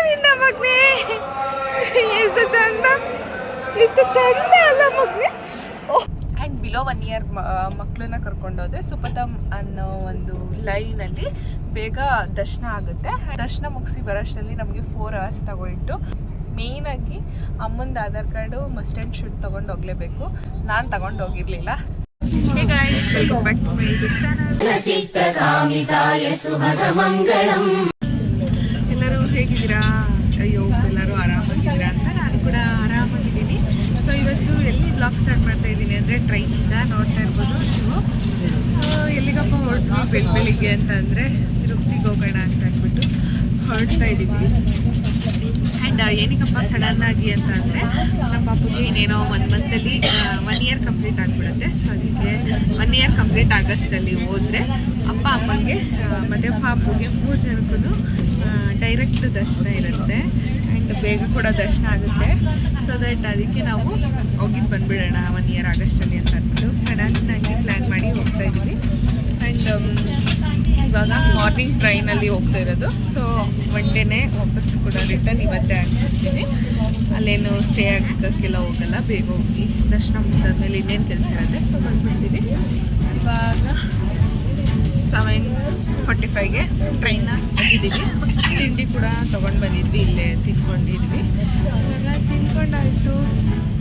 ಗೋವಿಂದ ಮಗ್ನೆ. ಎಷ್ಟು ಚಂದ. ಎಷ್ಟು ಚಂದ ಅಲ್ಲ ಮಗ್ನೆ. ಆ್ಯಂಡ್ ಬಿಲೋ ಒನ್ ಇಯರ್ ಮಕ್ಕಳನ್ನ ಕರ್ಕೊಂಡೋದ್ರೆ ಸುಪತಮ್ ಅನ್ನೋ ಒಂದು ಲೈನಲ್ಲಿ ಬೇಗ ದರ್ಶನ ಆಗುತ್ತೆ. ದರ್ಶನ ಮುಗಿಸಿ ಬರೋಷ್ಟರಲ್ಲಿ ನಮಗೆ ಫೋರ್ ಅವರ್ಸ್ ತಗೊಳ್ತು. ಮೇಯ್ನಾಗಿ ಅಮ್ಮಂದು Aadhaar card must and should ತೊಗೊಂಡು ಹೋಗಲೇಬೇಕು. ನಾನು ತಗೊಂಡು ಹೋಗಿರಲಿಲ್ಲ. Back to my YouTube channel ಎಲ್ಲರೂ ಹೇಗಿದ್ದೀರಾ ಅಯ್ಯೋ, ಎಲ್ಲರೂ ಆರಾಮಾಗಿದ್ದೀರಾ ಅಂತ ನಾನು ಕೂಡ ಆರಾಮಾಗಿದ್ದೀನಿ. ಸೊ ಇವತ್ತು ಎಲ್ಲಿ ಬ್ಲಾಗ್ ಸ್ಟಾರ್ಟ್ ಮಾಡ್ತಾ ಇದ್ದೀನಿ ಅಂದರೆ ಟ್ರೈನಿಂದ ನೋಡ್ತಾ ಇರ್ಬೋದು ನೀವು. ಸೊ ಎಲ್ಲಿಗಪ್ಪ ಹೊರಡ್ತೀವಿ ಬೆಳ್ ಬೆಳಿಗ್ಗೆ ಅಂತ ಅಂದರೆ ತಿರುಪತಿಗೆ ಹೋಗೋಣ ಅಂತ ಅಂದ್ಬಿಟ್ಟು ಹೊರಡ್ತಾ ಇದ್ದೀವಿ. ಆ್ಯಂಡ್ ಏನಕ್ಕಪ್ಪ ಸಡನ್ ಆಗಿ ಅಂತ ಅಂದರೆ ನಮ್ಮ ಪಾಪುಗೆ ಇನ್ನೇನೋ ಒನ್ ಮಂತಲ್ಲಿ ಒನ್ ಇಯರ್ ಕಂಪ್ಲೀಟ್ ಆಗಿಬಿಡುತ್ತೆ. ಸೊ ಅದಕ್ಕೆ ಒನ್ ಇಯರ್ ಕಂಪ್ಲೀಟ್ ಆಗಸ್ಟಲ್ಲಿ ಹೋದರೆ ಅಪ್ಪ ಅಮ್ಮಂಗೆ ಮತ್ತು ಪಾಪುಗೆ ಮೂರು ಜನಕ್ಕೂ ಡೈರೆಕ್ಟ್ ದರ್ಶನ ಇರುತ್ತೆ. ಆ್ಯಂಡ್ ಬೇಗ ಕೂಡ ದರ್ಶನ ಆಗುತ್ತೆ. ಸೊ ದಟ್ ಅದಕ್ಕೆ ನಾವು ಹೋಗಿದ್ದು ಬಂದುಬಿಡೋಣ ಒನ್ ಇಯರ್ ಆಗಸ್ಟಲ್ಲಿ ಅಂತ ಅಂದ್ಬಿಟ್ಟು. ಸಡನ್ನಾಗಿ ಪ್ಲ್ಯಾನ್ ಮಾಡಿ ಹೋಗ್ತಾ ಇದ್ದೀವಿ. ಆ್ಯಂಡ್ ಇವಾಗ ಮಾರ್ನಿಂಗ್ ಟ್ರೈನಲ್ಲಿ ಹೋಗ್ತಾ ಇರೋದು. ಸೊ ಮಂಡೇನೇ ಡೇನೇ ವಾಪಸ್ ಕೂಡ ರಿಟರ್ನ್ ಇವತ್ತೇ ಆಗ್ತಿರ್ತೀನಿ ಅಲ್ಲೇನು ಸ್ಟೇ ಆಗೋಕ್ಕೆಲ್ಲ ಹೋಗಲ್ಲ, ಬೇಗ ಹೋಗಿ ದರ್ಶನ ಮುಗಿದಾದ್ಮೇಲೆ ಇನ್ನೇನು ಕೆಲಸ ಇರುತ್ತೆ ಸೊ ಬಂದ್ಬಿಡ್ತೀವಿ ಇವಾಗ ಸೆವೆನ್ ಫಾರ್ಟಿ ಫೈವ್ಗೆ ಟ್ರೈನ ಹೋಗಿದ್ದೀವಿ ತಿಂಡಿ ಕೂಡ ತೊಗೊಂಡು ಬಂದಿದ್ವಿ, ಇಲ್ಲೇ ತಿನ್ಕೊಂಡಿದ್ವಿ ಇವಾಗ ತಿನ್ಕೊಂಡಾಯಿತು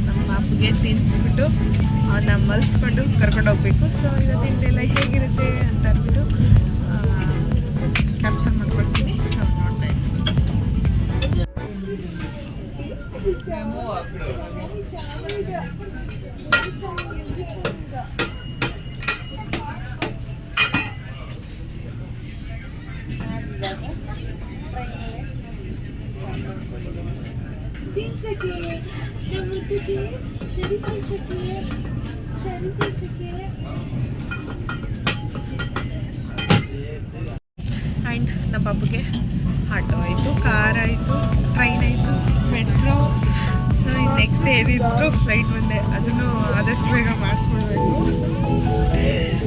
ನಮ್ಮ ಅಪ್ಪಗೆ ತಿನ್ನಿಸ್ಬಿಟ್ಟು ಅವ್ರನ್ನ ಮಲ್ಸ್ಕೊಂಡು ಕರ್ಕೊಂಡು ಹೋಗ್ಬೇಕು. ಸೊ ತಿಂಡಿ ಎಲ್ಲ ಹೇಗಿರುತ್ತೆ ಅಂತ ಅಂದ್ಬಿಟ್ಟು Gracias. ನಮ್ಮ ಪಾಪುಗೆ ಆಟೋ ಆಯಿತು, ಕಾರ್ ಆಯಿತು ಟ್ರೈನ್ ಆಯಿತು ಮೆಟ್ರೋ ಸೊ ಇನ್ನು ನೆಕ್ಸ್ಟ್ ಏನಿದ್ರು ಫ್ಲೈಟ್ ಬಂದೆ ಅದನ್ನು ಆದಷ್ಟು ಬೇಗ ಮಾಡಿಸ್ಬಿಡ್ಬೇಕು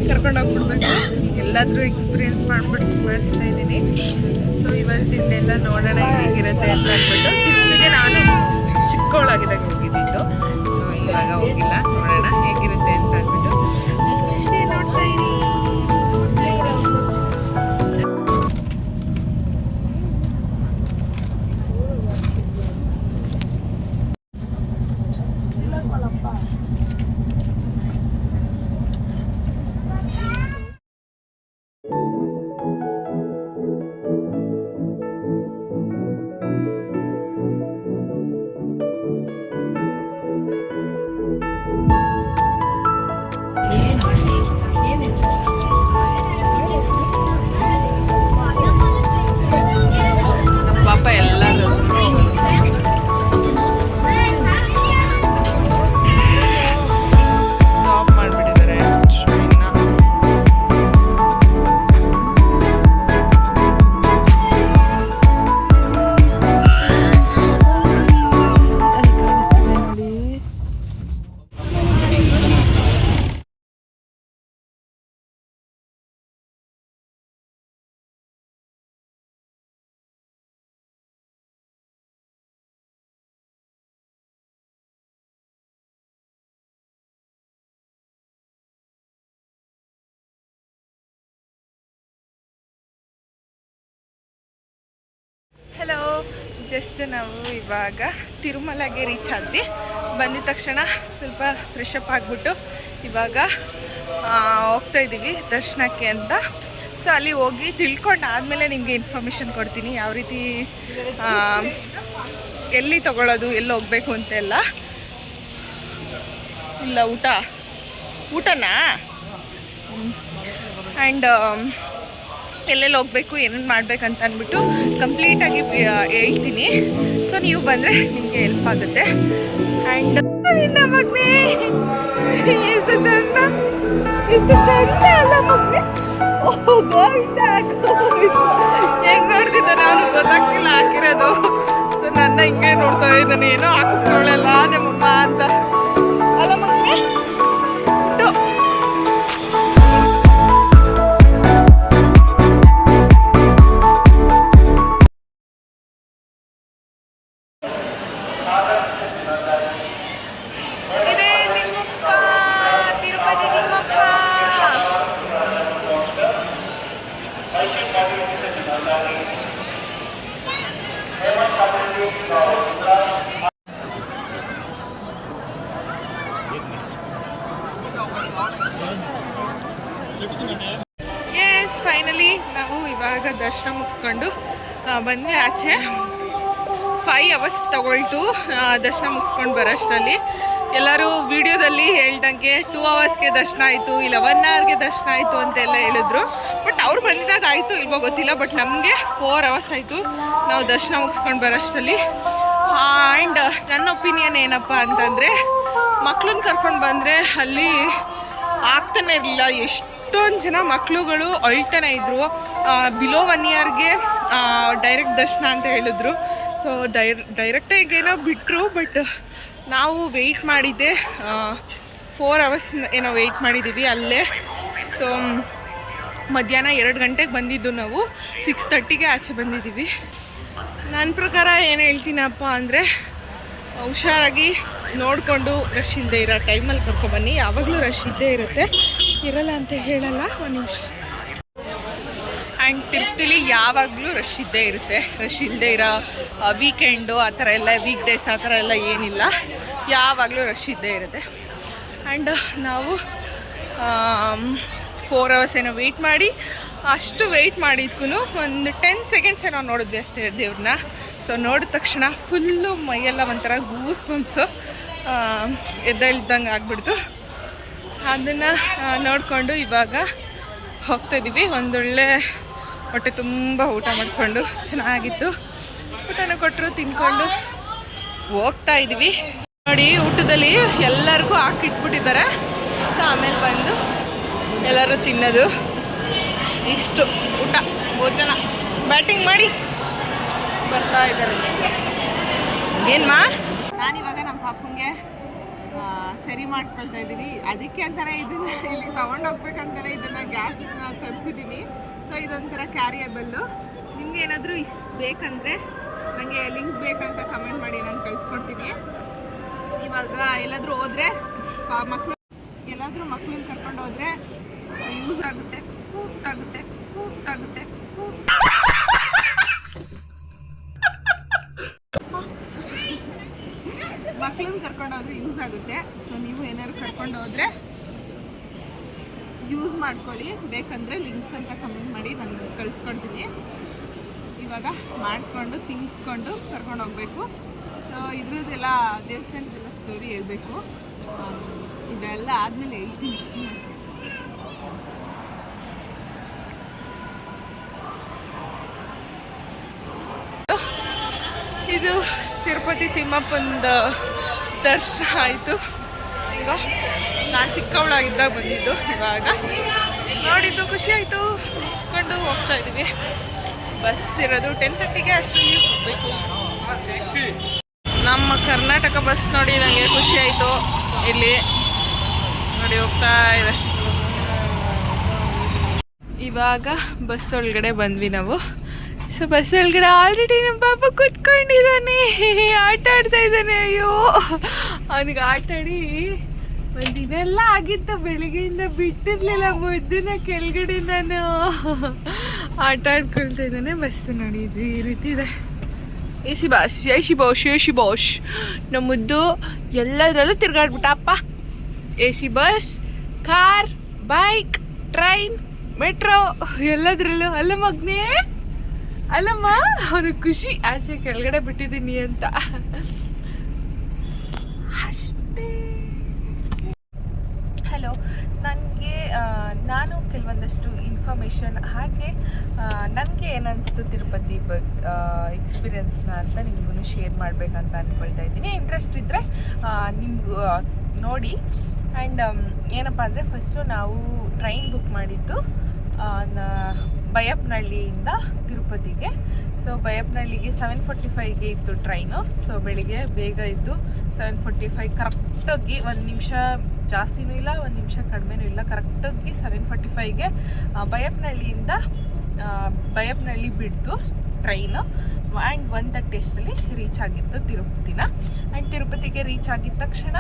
ಕರ್ಕೊಂಡು ಹೋಗ್ಬಿಡ್ಬೇಕು. ಎಲ್ಲಾದರೂ ಎಕ್ಸ್ಪೀರಿಯೆನ್ಸ್ ಮಾಡ್ಬಿಟ್ಟು ಮಾಡಿಸ್ತಾ ಇದ್ದೀನಿ. ಸೊ ಇವತ್ತಿಂದೆಲ್ಲ ನೋಡೋಣ ಹೇಗಿರುತ್ತೆ ಅಂತ ಅಂದ್ಬಿಟ್ಟು ನಾನು ಚಿಕ್ಕವಳಾಗಿದ್ದಾಗ ಹೋಗಿದ್ದಿದ್ದು ಸೊ ಇವಾಗ ಹೋಗಿಲ್ಲ. ನೋಡೋಣ ಹೇಗಿರುತ್ತೆ ಅಂತ ಅಂದ್ಬಿಟ್ಟು. ಜಸ್ಟ್ ನಾವು ಇವಾಗ ತಿರುಮಲಗೆ ರೀಚ್ ಆದ್ವಿ. ಬಂದಿದ ತಕ್ಷಣ ಸ್ವಲ್ಪ ಫ್ರೆಶ್ ಅಪ್ ಆಗಿಬಿಟ್ಟು ಇವಾಗ ಹೋಗ್ತಾ ಇದ್ದೀವಿ ದರ್ಶನಕ್ಕೆ ಅಂತ. ಸೊ ಅಲ್ಲಿ ಹೋಗಿ ತಿಳ್ಕೊಂಡು ಆದಮೇಲೆ ನಿಮಗೆ ಇನ್ಫಾರ್ಮೇಷನ್ ಕೊಡ್ತೀನಿ ಯಾವ ರೀತಿ ಎಲ್ಲಿ ತಗೊಳ್ಳೋದು ಎಲ್ಲಿ ಹೋಗಬೇಕು ಅಂತೆಲ್ಲ. ಇಲ್ಲ, ಊಟ. ಊಟನಾ? ಆ್ಯಂಡ್ ಎಲ್ಲೆಲ್ಲಿ ಹೋಗಬೇಕು, ಏನೇನು ಮಾಡಬೇಕಂತ ಅಂದ್ಬಿಟ್ಟು ಕಂಪ್ಲೀಟಾಗಿ ಹೇಳ್ತೀನಿ. ಸೊ ನೀವು ಬಂದರೆ ನಿಮಗೆ ಹೆಲ್ಪ್ ಆಗುತ್ತೆ. ಆ್ಯಂಡ್ ಮಗ್ನೆ! ಎಷ್ಟು ಚಂದ! ಎಷ್ಟು ಚಂದ ಅಲ್ಲ ಮಗ್ನೆ! ಗೋವಿಂದ ಹೆಂಗ್ ನೋಡ್ತಿದ್ದ ನಾನು ಗೊತ್ತಾಗ್ತಿಲ್ಲ ಹಾಕಿರೋದು. ಸೊ ನನ್ನ ಹಿಂಗೆ ನೋಡ್ತಾ ಇದ್ದಾನೆ. ಏನೋ ಹಾಕಿಕೊಳ್ಳಲ್ಲ ದರ್ಶನ ಮುಗಿಸ್ಕೊಂಡು ಬಂದ್ವಿ ಆಚೆ. ಫೈವ್ ಅವರ್ಸ್ ತಗೊಳ್ತು ದರ್ಶನ ಮುಗಿಸ್ಕೊಂಡು ಬರೋಷ್ಟರಲ್ಲಿ. ಎಲ್ಲರೂ ವಿಡಿಯೋದಲ್ಲಿ ಹೇಳ್ದಂಗೆ ಟೂ ಅವರ್ಸ್ಗೆ ದರ್ಶನ ಆಯಿತು, ಇಲ್ಲ ಒನ್ ಅವರ್ಗೆ ದರ್ಶನ ಆಯಿತು ಅಂತೆಲ್ಲ ಹೇಳಿದ್ರು. ಬಟ್ ಅವ್ರು ಬಂದಿದಾಗ ಆಯಿತು ಇಲ್ವೋ ಗೊತ್ತಿಲ್ಲ ಬಟ್ ನಮಗೆ ಫೋರ್ ಅವರ್ಸ್ ಆಯಿತು ನಾವು ದರ್ಶನ ಮುಗಿಸ್ಕೊಂಡು ಬರೋಷ್ಟರಲ್ಲಿ. ಆ್ಯಂಡ್ ನನ್ನ ಒಪಿನಿಯನ್ ಏನಪ್ಪ ಅಂತಂದರೆ, ಮಕ್ಳನ್ನ ಕರ್ಕೊಂಡು ಬಂದರೆ ಅಲ್ಲಿ ಆಗ್ತಾನೆ ಇರಲಿಲ್ಲ ಎಷ್ಟೊಂದು ಜನ ಮಕ್ಕಳುಗಳು ಅಳ್ತಾನೆ ಇದ್ರು. ಬಿಲೋ ಒನ್ ಇಯರ್ಗೆ ಡೈರೆಕ್ಟ್ ದರ್ಶನ ಅಂತ ಹೇಳಿದ್ರು. ಸೊ ಡೈರ್ ಡೈರೆಕ್ಟಾಗಿ ಏನೋ ಬಿಟ್ಟರು ಬಟ್ ನಾವು ವೆಯ್ಟ್ ಮಾಡಿದ್ದೆ. ಫೋರ್ ಅವರ್ಸ್ ಏನೋ ವೆಯ್ಟ್ ಮಾಡಿದ್ದೀವಿ ಅಲ್ಲೇ. ಸೊ ಮಧ್ಯಾಹ್ನ ಎರಡು ಗಂಟೆಗೆ ಬಂದಿದ್ದು ನಾವು. ಸಿಕ್ಸ್ ತರ್ಟಿಗೆ ಆಚೆ ಬಂದಿದ್ದೀವಿ ನನ್ನ ಪ್ರಕಾರ ಏನು ಹೇಳ್ತೀನಪ್ಪ ಅಂದರೆ, ಹುಷಾರಾಗಿ ನೋಡಿಕೊಂಡು ರಶ್ ಇಲ್ಲದೆ ಇರೋ ಟೈಮಲ್ಲಿ ಕರ್ಕೊಬನ್ನಿ ಯಾವಾಗಲೂ ರಶ್ ಇದ್ದೇ ಇರುತ್ತೆ. ಇರಲ್ಲ ಅಂತ ಹೇಳಲ್ಲ. ಒಂದು ನಿಮಿಷ. ಆ್ಯಂಡ್ ತಿರುಪ್ತಿಲಿ ಯಾವಾಗಲೂ ರಶ್ ಇದ್ದೇ ಇರುತ್ತೆ. ರಶ್ ಇಲ್ಲದೆ ಇರೋ ವೀಕೆಂಡು ಆ ಥರ ಎಲ್ಲ ವೀಕ್ ಡೇಸ್ ಆ ಥರ ಎಲ್ಲ ಏನಿಲ್ಲ. ಯಾವಾಗಲೂ ರಶ್ ಇದ್ದೇ ಇರುತ್ತೆ. ಆ್ಯಂಡ್ ನಾವು ಫೋರ್ ಅವರ್ಸ್ ಏನೋ ವೆಯ್ಟ್ ಮಾಡಿ, ಅಷ್ಟು ವೆಯ್ಟ್ ಮಾಡಿದ್ಕೂ ಒಂದು ಟೆನ್ ಸೆಕೆಂಡ್ಸ್ ಏನೋ ನೋಡಿದ್ವಿ ಅಷ್ಟೇ ದೇವ್ರನ್ನ. ಸೊ ನೋಡಿದ ತಕ್ಷಣ ಫುಲ್ಲು ಮೈಯೆಲ್ಲ ಒಂಥರ ಗೂಸ್ ಬಂಪ್ಸು ಎದ್ದೇಳ್ದಂಗೆ ಆಗ್ಬಿಡ್ತು. ಅದನ್ನು ನೋಡಿಕೊಂಡು ಇವಾಗ ಹೋಗ್ತಾ ಇದ್ದೀವಿ ಒಂದೊಳ್ಳೆ ಹೊಟ್ಟೆ ತುಂಬ ಊಟ ಮಾಡಿಕೊಂಡು ಚೆನ್ನಾಗಿತ್ತು. ಊಟನ ಕೊಟ್ಟರು ತಿನ್ಕೊಂಡು ಹೋಗ್ತಾ ಇದ್ದೀವಿ ನೋಡಿ, ಊಟದಲ್ಲಿ ಎಲ್ಲರಿಗೂ ಹಾಕಿಟ್ಬಿಟ್ಟಿದ್ದಾರೆ ಸೊ, ಆಮೇಲೆ ಬಂದು ಎಲ್ಲರೂ ತಿನ್ನೋದು. ಇಷ್ಟು ಊಟ, ಭೋಜನ. ಬ್ಯಾಟಿಂಗ್ ಮಾಡಿ. ಬರ್ತಾ ಇದ್ದಾರೆ. ಏನ್ಮಾ ಆ, ಸರಿ ಮಾಡ್ಕೊಳ್ತಾ ಇದ್ದೀನಿ. ಅದಕ್ಕೆ ಅಂತಾನೆ ಇದನ್ನ ಇಲ್ಲಿ ತಗೊಂಡೋಗ್ಬೇಕಂತಾನೆ ಇದನ್ನ ಗ್ಯಾಸ್ನ ತರಿಸಿದ್ದೀನಿ ಸೊ ಇದೊಂಥರ ಕ್ಯಾರಿಯಬಲ್ಲು ನಿಮ್ಗೆ ಏನಾದರೂ ಇಷ್ಟ ಬೇಕಂದರೆ ನನಗೆ ಲಿಂಕ್ ಬೇಕಂತ ಕಮೆಂಟ್ ಮಾಡಿ ನಾನು ಕಳಿಸ್ಕೊಡ್ತೀನಿ. ಇವಾಗ ಎಲ್ಲಾದರೂ ಹೋದರೆ ಮಕ್ಕಳು ಎಲ್ಲಾದರೂ ಮಕ್ಳನ್ನ ಕರ್ಕೊಂಡು ಹೋದ್ರೆ ಯೂಸ್ ಆಗುತ್ತೆ ಯೂಸ್ ಆಗುತ್ತೆ ಯೂಸ್ ಆಗುತ್ತೆ ಮಕ್ಳನ್ನ ಕರ್ಕೊಂಡು ಹೋದ್ರೆ ಯೂಸ್ ಆಗುತ್ತೆ. ಸೊ ನೀವು ಏನಾದ್ರು ಕರ್ಕೊಂಡು ಹೋದ್ರೆ ಯೂಸ್ ಮಾಡ್ಕೊಳ್ಳಿ. ಬೇಕಂದರೆ ಲಿಂಕ್ ಅಂತ ಕಮೆಂಟ್ ಮಾಡಿ ನಾನು ಕಳಿಸ್ಕೊಡ್ತೀನಿ. ಇವಾಗ ಮಾಡಿಕೊಂಡು, ತಿಂದ್ಕೊಂಡು ಕರ್ಕೊಂಡು ಹೋಗಬೇಕು. ಸೊ ಇದ್ರದ್ದೆಲ್ಲ ದೇವಸ್ಥಾನದೆಲ್ಲ ಸ್ಟೋರಿ ಹೇಳ್ಬೇಕು. ಇದೆಲ್ಲ ಆದಮೇಲೆ ಹೇಳ್ತೀನಿ. ಇದು ತಿರುಪತಿ ತಿಮ್ಮಪ್ಪಂದ ದರ್ಶನ ಆಯಿತು. ಈಗ ನಾನು ಚಿಕ್ಕವಳಾಗಿದ್ದಾಗ ಬಂದಿದ್ದು ಇವಾಗ. ನೋಡಿದ್ದು ಖುಷಿ ಆಯಿತು. ಮುಗಿಸ್ಕೊಂಡು ಹೋಗ್ತಾ ಇದ್ದೀವಿ ಬಸ್ ಇರೋದು ಟೆನ್ ತರ್ಟಿಗೆ ಹೋಗಬೇಕು ನಮ್ಮ ಕರ್ನಾಟಕ ಬಸ್ ನೋಡಿ ನನಗೆ ಖುಷಿ ಆಯಿತು. ಇಲ್ಲಿ ನೋಡಿ ಹೋಗ್ತಾ ಇದೆ. ಇವಾಗ ಬಸ್ ಒಳಗಡೆ ಬಂದ್ವಿ ನಾವು. ಸೊ ಬಸ್ ಒಳಗಡೆ ಆಲ್ರೆಡಿ ನಮ್ಮ ಪಾಪ ಕುತ್ಕೊಂಡಿದ್ದಾನೆ. ಆಟ ಆಡ್ತಾ ಇದ್ದಾನೆ, ಅಯ್ಯೋ. ಅವನಿಗೆ ಆಟ ಆಡಿ ಒಂದು ದಿನೆಲ್ಲ ಆಗಿತ್ತು, ಬೆಳಿಗ್ಗೆಯಿಂದ ಬಿಟ್ಟಿರ್ಲಿಲ್ಲ ಮುದ್ದಿನ ಕೆಳಗಡೆ ನಾನು. ಆಟ ಆಡ್ಕೊಳ್ತಾ ಇದ್ದಾನೆ ಬಸ್ ನೋಡಿ ಈ ರೀತಿ ಇದೆ. ಎ ಸಿ ಬಾಸ್ ಜೈ ಸಿ ಬಾಷ್ ಎ ಸಿ ಬಾಷ್ ನಮ್ಮ ಮುದ್ದು ಎಲ್ಲದರಲ್ಲೂ ತಿರ್ಗಾಡ್ಬಿಟ್ಟ, ಅಪ್ಪ. A C bus, car bike train metro ಎಲ್ಲದರಲ್ಲೂ. ಅಲ್ಲ ಮಗ್ನೇ. ಅಲ್ಲಮ್ಮ ಅವನು ಖುಷಿ ಆಚೆ ಕೆಳಗಡೆ ಬಿಟ್ಟಿದ್ದೀನಿ ಅಂತ. ಅಷ್ಟೇ. ಹಲೋ ನನಗೆ ನಾನು ಕೆಲವೊಂದಷ್ಟು ಇನ್ಫಾರ್ಮೇಷನ್ ಹಾಗೆ ನನಗೆ ಏನನ್ನಿಸ್ತು ತಿರುಪತಿ ಬಗ್ ಎಕ್ಸ್ಪೀರಿಯನ್ಸ್ನ ಅಂತ ನಿಮಗೂ ಶೇರ್ ಮಾಡಬೇಕಂತ ಅಂದ್ಕೊಳ್ತಾ ಇದ್ದೀನಿ. ಇಂಟ್ರೆಸ್ಟ್ ಇದ್ದರೆ ನಿಮಗೂ ನೋಡಿ. ಆ್ಯಂಡ್ ಏನಪ್ಪ ಅಂದರೆ ಫಸ್ಟು ನಾವು ಟ್ರೈನ್ ಬುಕ್ ಮಾಡಿದ್ದು ನ- ತಿರುಪತಿಗೆ. ಸೊ ಬಯಪ್ನಹಳ್ಳಿಗೆ ಸೆವೆನ್ ಫೋರ್ಟಿ ಫೈವ್ಗೆ ಇತ್ತು ಟ್ರೈನು ಸೊ ಬೆಳಿಗ್ಗೆ ಬೇಗ ಇದ್ದು ಸೆವೆನ್ ಫೋರ್ಟಿ ಫೈವ್ ಕರೆಕ್ಟಾಗಿ ಒಂದು ನಿಮಿಷ ಜಾಸ್ತಿನೂ ಇಲ್ಲ, ಒಂದು ನಿಮಿಷ ಕಡಿಮೆನೂ ಇಲ್ಲ. ಕರೆಕ್ಟಾಗಿ ಸೆವೆನ್ ಫೋರ್ಟಿ ಫೈವ್ಗೆ ಬಯಪ್ನಹಳ್ಳಿಯಿಂದ ಬಯಪ್ನಹಳ್ಳಿ ಬಿಡ್ತು ಟ್ರೈನು ಆ್ಯಂಡ್ ಒನ್ ತರ್ಟಿ ಅಷ್ಟರಲ್ಲಿ ರೀಚ್ ಆಗಿತ್ತು ತಿರುಪತಿನ. ಆ್ಯಂಡ್ ತಿರುಪತಿಗೆ ರೀಚ್ ಆಗಿದ್ದ ತಕ್ಷಣ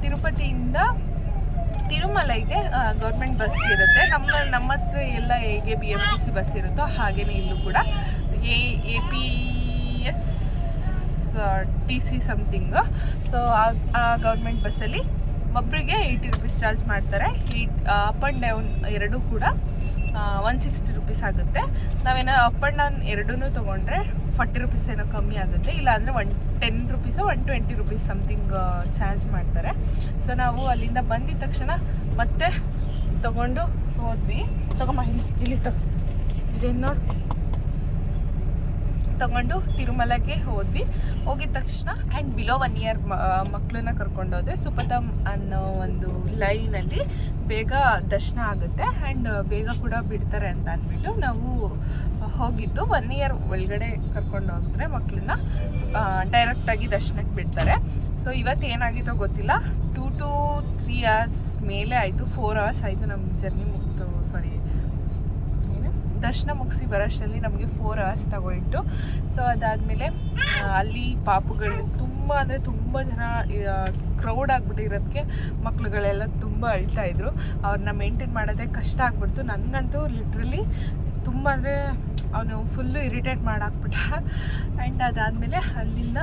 ತಿರುಪತಿಯಿಂದ ತಿರುಮಲೈಗೆ ಗೌರ್ಮೆಂಟ್ ಬಸ್ ಇರುತ್ತೆ. ನಮ್ಮ ನಮ್ಮ ಹತ್ರ ಎಲ್ಲ ಹೇಗೆ B M T C bus ಇರುತ್ತೋ ಹಾಗೆಯೇ ಇಲ್ಲೂ ಕೂಡ. A A P S T C something so ಆ ಗೌರ್ಮೆಂಟ್ ಬಸ್ಸಲ್ಲಿ ಒಬ್ಬರಿಗೆ ಏಯ್ಟಿ ರುಪೀಸ್ ಚಾರ್ಜ್ ಮಾಡ್ತಾರೆ. ಏಯ್ಟ್ ಅಪ್ ಆ್ಯಂಡ್ ಡೌನ್ ಎರಡೂ ಕೂಡ ಒನ್ ಸಿಕ್ಸ್ಟಿ ರುಪೀಸ್ ಆಗುತ್ತೆ. ನಾವೇನೋ ಅಪ್ ಆ್ಯಂಡ್ ಡೌನ್ ಎರಡೂ ತೊಗೊಂಡ್ರೆ ಫಾರ್ಟಿ ರುಪೀಸ್ ಏನೋ ಕಮ್ಮಿ ಆಗುತ್ತೆ. ಇಲ್ಲಾಂದರೆ one ten rupees one twenty rupees something charge ಮಾಡ್ತಾರೆ. ಸೊ ನಾವು ಅಲ್ಲಿಂದ ಬಂದಿದ ತಕ್ಷಣ ಮತ್ತೆ ತಗೊಂಡು ಹೋದ್ವಿ. ತಗೊಂಬ ಇಲ್ಲಿ ಇಲ್ಲಿ ತಗೋ. ಇದೇನು ನೋಡಿ. ತಗೊಂಡು ತಿರುಮಲಗೆ ಹೋದ್ವಿ. ಹೋಗಿದ ತಕ್ಷಣ ಆ್ಯಂಡ್ ಬಿಲೋ ಒನ್ ಇಯರ್ ಮಕ್ಕಳನ್ನ ಕರ್ಕೊಂಡು ಹೋದ್ರೆ ಸುಪತಮ್ ಅನ್ನೋ ಒಂದು ಲೈನಲ್ಲಿ ಬೇಗ ದರ್ಶನ ಆಗುತ್ತೆ ಆ್ಯಂಡ್ ಬೇಗ ಕೂಡ ಬಿಡ್ತಾರೆ ಅಂತ ಅಂದ್ಬಿಟ್ಟು ನಾವು ಹೋಗಿದ್ದು. ಒನ್ ಇಯರ್ ಒಳಗಡೆ ಕರ್ಕೊಂಡು ಹೋದ್ರೆ ಮಕ್ಕಳನ್ನ ಡೈರೆಕ್ಟಾಗಿ ದರ್ಶನಕ್ಕೆ ಬಿಡ್ತಾರೆ. ಸೊ ಇವತ್ತು ಏನಾಗಿತ್ತೋ ಗೊತ್ತಿಲ್ಲ. ಟೂ ಟು ತ್ರೀ ಅವರ್ಸ್ ಮೇಲೆ ಆಯಿತು. ಫೋರ್ ಅವರ್ಸ್ ಆಯಿತು ನಮ್ಮ ಜರ್ನಿ ಮುಗಿತು ಸಾರಿ ದರ್ಶನ ಮುಗಿಸಿ ಬರೋಷ್ಟರಲ್ಲಿ ನಮಗೆ ಫೋರ್ ಅವರ್ಸ್ ತಗೊಳ್ತು. ಸೊ ಅದಾದಮೇಲೆ ಅಲ್ಲಿ ಪಾಪುಗಳು ತುಂಬ ಅಂದರೆ ತುಂಬ ಜನ ಕ್ರೌಡ್ ಆಗಿಬಿಟ್ಟಿರೋದಕ್ಕೆ ಮಕ್ಳುಗಳೆಲ್ಲ ತುಂಬ ಅಳ್ತಾ ಇದ್ರು. ಅವ್ರನ್ನ ಮೇಂಟೈನ್ ಮಾಡೋದೇ ಕಷ್ಟ ಆಗ್ಬಿಡ್ತು. ನನಗಂತೂ ಲಿಟ್ರಲಿ ತುಂಬ ಅಂದರೆ ಅವನು ಫುಲ್ಲು ಇರಿಟೇಟ್ ಮಾಡಾಕ್ಬಿಟ್ಟ. ಆ್ಯಂಡ್ ಅದಾದಮೇಲೆ ಅಲ್ಲಿಂದ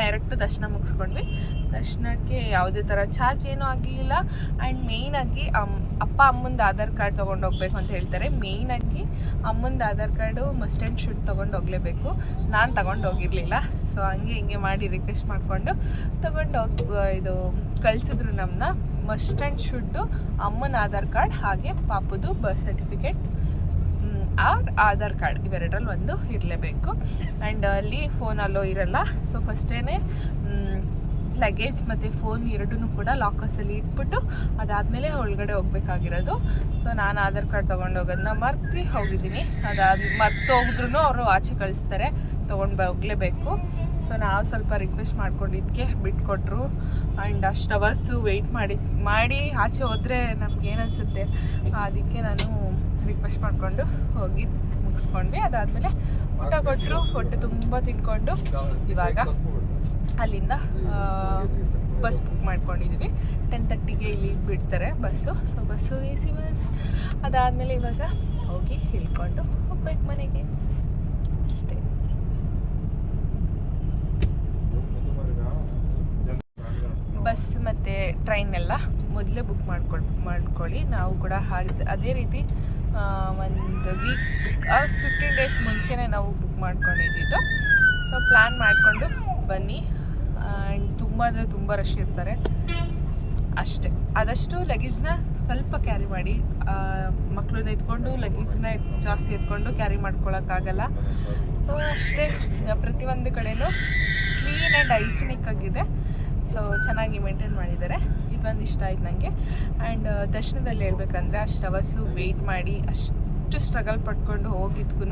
ಡೈರೆಕ್ಟ್ ದರ್ಶನ ಮುಗಿಸ್ಕೊಂಡ್ವಿ. ದರ್ಶನಕ್ಕೆ ಯಾವುದೇ ಥರ ಚಾರ್ಜ್ ಏನೂ ಆಗಲಿಲ್ಲ. ಆ್ಯಂಡ್ ಮೇಯ್ನಾಗಿ ಅಪ್ಪ ಅಮ್ಮಂದು ಆಧಾರ್ ಕಾರ್ಡ್ ತೊಗೊಂಡು ಹೋಗ್ಬೇಕು ಅಂತ ಹೇಳ್ತಾರೆ. ಮೇಯ್ನಾಗಿ ಅಮ್ಮಂದು Aadhaar card must and should ತೊಗೊಂಡು ಹೋಗಲೇಬೇಕು. ನಾನು ತಗೊಂಡು ಹೋಗಿರಲಿಲ್ಲ. ಸೊ ಹಂಗೆ ಹಿಂಗೆ ಮಾಡಿ ರಿಕ್ವೆಸ್ಟ್ ಮಾಡಿಕೊಂಡು ತೊಗೊಂಡು ಇದು ಕಳಿಸಿದ್ರು ನಮ್ಮನ್ನ ಮಸ್ಟ್ ಆ್ಯಂಡ್ ಶುಡ್ಡು ಅಮ್ಮನ ಆಧಾರ್ ಕಾರ್ಡ್ ಹಾಗೆ ಪಾಪದು birth certificate or Aadhaar card ಇವೆರಡರಲ್ಲಿ ಒಂದು ಇರಲೇಬೇಕು. ಆ್ಯಂಡ್ ಅಲ್ಲಿ ಫೋನ್ ಅಲ್ಲೋ ಇರಲ್ಲ. ಸೊ ಫಸ್ಟೇ ಲಗೇಜ್ ಮತ್ತು ಫೋನ್ ಎರಡೂ ಕೂಡ ಲಾಕರ್ಸಲ್ಲಿ ಇಟ್ಬಿಟ್ಟು ಅದಾದಮೇಲೆ ಒಳಗಡೆ ಹೋಗ್ಬೇಕಾಗಿರೋದು. ಸೊ ನಾನು ಆಧಾರ್ ಕಾರ್ಡ್ ತೊಗೊಂಡು ಹೋಗೋದನ್ನ ಮರ್ತು ಹೋಗಿದ್ದೀನಿ. ಅದಾದ, ಮರ್ತು ಹೋಗಿದ್ರು ಅವರು ಆಚೆ ಕಳಿಸ್ತಾರೆ. ತೊಗೊಂಡು ಹೋಗಲೇಬೇಕು. ಸೊ ನಾವು ಸ್ವಲ್ಪ ರಿಕ್ವೆಸ್ಟ್ ಮಾಡ್ಕೊಂಡಿದ್ದಕ್ಕೆ ಬಿಟ್ಕೊಟ್ರು. ಆ್ಯಂಡ್ ಅಷ್ಟು ಅವರ್ಸು ವೆಯ್ಟ್ ಮಾಡಿ ಮಾಡಿ ಆಚೆ ಹೋದರೆ ನಮ್ಗೆ ಅನಿಸುತ್ತೆ? ಅದಕ್ಕೆ ನಾನು ರಿಕ್ವೆಸ್ಟ್ ಮಾಡಿಕೊಂಡು ಹೋಗಿ ಮುಗಿಸ್ಕೊಂಡ್ವಿ. ಅದಾದಮೇಲೆ ಊಟ ಕೊಟ್ಟರು ಹೊಟ್ಟೆ ತುಂಬ ತಿನ್ಕೊಂಡು ಇವಾಗ ಅಲ್ಲಿಂದ ಬಸ್ ಬುಕ್ ಮಾಡ್ಕೊಂಡಿದ್ವಿ. ಟೆನ್ ತರ್ಟಿಗೆ ಇಲ್ಲಿ ಬಿಡ್ತಾರೆ bus. So bus A C bus. ಅದಾದಮೇಲೆ ಇವಾಗ ಹೋಗಿ ಇಳ್ಕೊಂಡು ಹೋಗ್ಬೇಕು ಮನೆಗೆ. ಅಷ್ಟೇ. ಬಸ್ ಮತ್ತು ಟ್ರೈನ್ ಎಲ್ಲ ಮೊದಲೇ ಬುಕ್ ಮಾಡ್ಕೊಳ್, ಮಾಡ್ಕೊಳ್ಳಿ. ನಾವು ಕೂಡ ಹಾಗೆ, ಅದೇ ರೀತಿ ಒಂದು ವೀಕ್ ಫಿಫ್ಟೀನ್ ಡೇಸ್ ಮುಂಚೆನೇ ನಾವು ಬುಕ್ ಮಾಡ್ಕೊಂಡಿದ್ದು. ಸೊ ಪ್ಲ್ಯಾನ್ ಮಾಡಿಕೊಂಡು ಬನ್ನಿ. ಆ್ಯಂಡ್ ತುಂಬ ಅಂದರೆ ತುಂಬ ರಶ್ ಇರ್ತಾರೆ. ಅಷ್ಟೇ. ಆದಷ್ಟು ಲಗೇಜ್ನ ಸ್ವಲ್ಪ ಕ್ಯಾರಿ ಮಾಡಿ. ಮಕ್ಕಳನ್ನ ಎತ್ಕೊಂಡು ಲಗೇಜ್ನ ಜಾಸ್ತಿ ಎತ್ಕೊಂಡು ಕ್ಯಾರಿ ಮಾಡ್ಕೊಳ್ಳೋಕ್ಕಾಗಲ್ಲ ಸೊ ಅಷ್ಟೇ. ಪ್ರತಿಯೊಂದು ಕಡೆಯೂ ಕ್ಲೀನ್ ಆ್ಯಂಡ್ ಹೈಜಿನಿಕ್ ಆಗಿದೆ. ಸೊ ಚೆನ್ನಾಗಿ ಮೇಂಟೈನ್ ಮಾಡಿದ್ದಾರೆ. ಇದೊಂದು ಇಷ್ಟ ಆಯ್ತು ನನಗೆ ಆ್ಯಂಡ್ ದರ್ಶನದಲ್ಲಿ ಹೇಳ್ಬೇಕಂದ್ರೆ ಅಷ್ಟು ಅವರ್ಸು ವೆಯ್ಟ್ ಮಾಡಿ ಅಷ್ಟು ಸ್ಟ್ರಗಲ್ ಪಟ್ಕೊಂಡು ಹೋಗಿದ್ಕು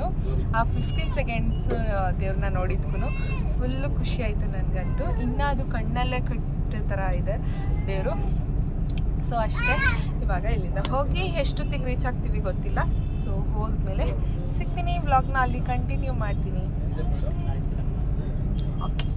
ಆ ಫಿಫ್ಟೀನ್ ಸೆಕೆಂಡ್ಸ್ ದೇವ್ರನ್ನ ನೋಡಿದ್ಕು ಫುಲ್ಲು ಖುಷಿ ಆಯಿತು ನನಗಂತೂ. ಇನ್ನೂ ಅದು ಕಣ್ಣಲ್ಲೇ ಕಟ್ಟ ಥರ ಇದೆ ದೇವರು. ಸೊ ಅಷ್ಟೇ. ಇವಾಗ ಇಲ್ಲಿಂದ ಹೋಗಿ ಎಷ್ಟೊತ್ತಿಗೆ ರೀಚ್ ಆಗ್ತೀವಿ ಗೊತ್ತಿಲ್ಲ. ಸೊ ಹೋದ್ಮೇಲೆ ಸಿಗ್ತೀನಿ ವ್ಲಾಗ್ನ ಅಲ್ಲಿ ಕಂಟಿನ್ಯೂ ಮಾಡ್ತೀನಿ. ಓಕೆ